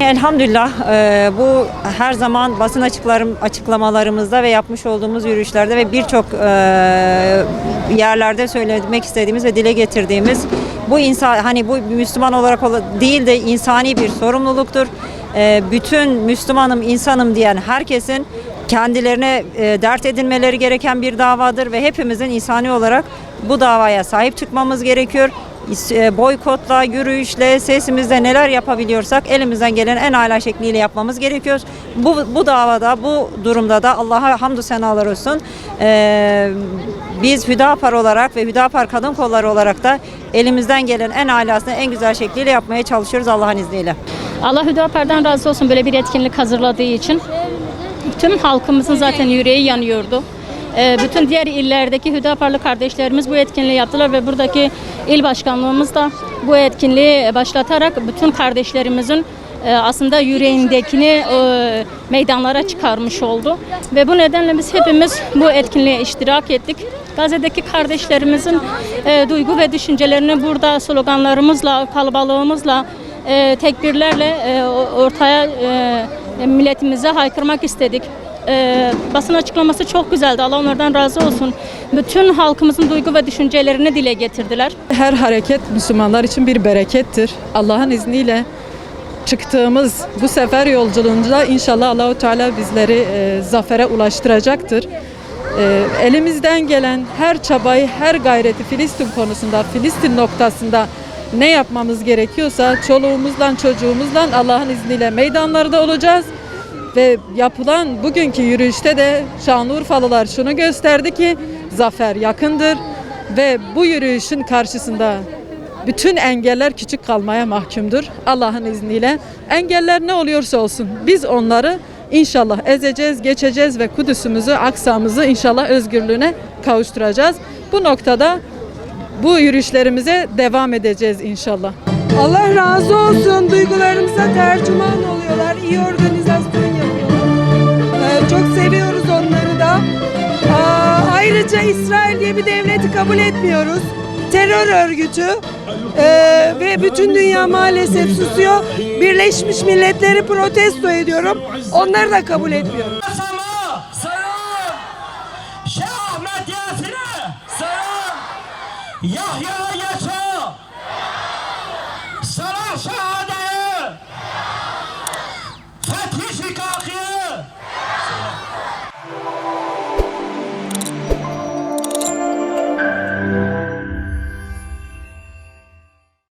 Elhamdülillah e, bu her zaman basın açıklarım, açıklamalarımızda ve yapmış olduğumuz yürüyüşlerde ve birçok e, yerlerde söylemek istediğimiz ve dile getirdiğimiz bu insan hani bu Müslüman olarak ola- değil de insani bir sorumluluktur. E, bütün Müslümanım, insanım diyen herkesin kendilerine dert edinmeleri gereken bir davadır ve hepimizin insani olarak bu davaya sahip çıkmamız gerekiyor. E, Boykotla, yürüyüşle, sesimizle neler yapabiliyorsak elimizden gelen en âlâ şekliyle yapmamız gerekiyor. Bu, bu davada, bu durumda da Allah'a hamdü senalar olsun. Ee, biz Hüdapar olarak ve Hüdapar Kadın Kolları olarak da elimizden gelen en âlasını en güzel şekliyle yapmaya çalışıyoruz Allah'ın izniyle. Allah Hüdapar'dan razı olsun böyle bir etkinlik hazırladığı için. Tüm halkımızın zaten yüreği yanıyordu. Ee, Bütün diğer illerdeki Hüdaparlı kardeşlerimiz bu etkinliği yaptılar ve buradaki il başkanlığımız da bu etkinliği başlatarak bütün kardeşlerimizin e, aslında yüreğindekini e, meydanlara çıkarmış oldu. Ve bu nedenle biz hepimiz bu etkinliğe iştirak ettik. Gazze'deki kardeşlerimizin e, duygu ve düşüncelerini burada sloganlarımızla, kalabalığımızla, tekbirlerle ortaya milletimize haykırmak istedik. E, basın açıklaması çok güzeldi. Allah onlardan razı olsun. Bütün halkımızın duygu ve düşüncelerini dile getirdiler. Her hareket Müslümanlar için bir berekettir. Allah'ın izniyle çıktığımız bu sefer yolculuğunda inşallah Allahu Teala bizleri e, zafere ulaştıracaktır. E, elimizden gelen her çabayı, her gayreti Filistin konusunda, Filistin noktasında ne yapmamız gerekiyorsa çoluğumuzla, çocuğumuzla Allah'ın izniyle meydanlarda olacağız. Ve yapılan bugünkü yürüyüşte de Şanlıurfalılar şunu gösterdi ki zafer yakındır ve bu yürüyüşün karşısında bütün engeller küçük kalmaya mahkumdur Allah'ın izniyle. Engeller ne oluyorsa olsun biz onları inşallah ezeceğiz, geçeceğiz ve Kudüs'ümüzü, Aksa'mızı inşallah özgürlüğüne kavuşturacağız. Bu noktada bu yürüyüşlerimize devam edeceğiz inşallah. Allah razı olsun. Duygularımıza tercüman oluyorlar. iyi organizasyon Ayrıca İsrail diye bir devleti kabul etmiyoruz. Terör örgütü ee, ve bütün dünya maalesef susuyor. Birleşmiş Milletleri protesto ediyorum. Onları da kabul etmiyorum. Yahya'ya yaşa! Sana şahadeye! Fethiş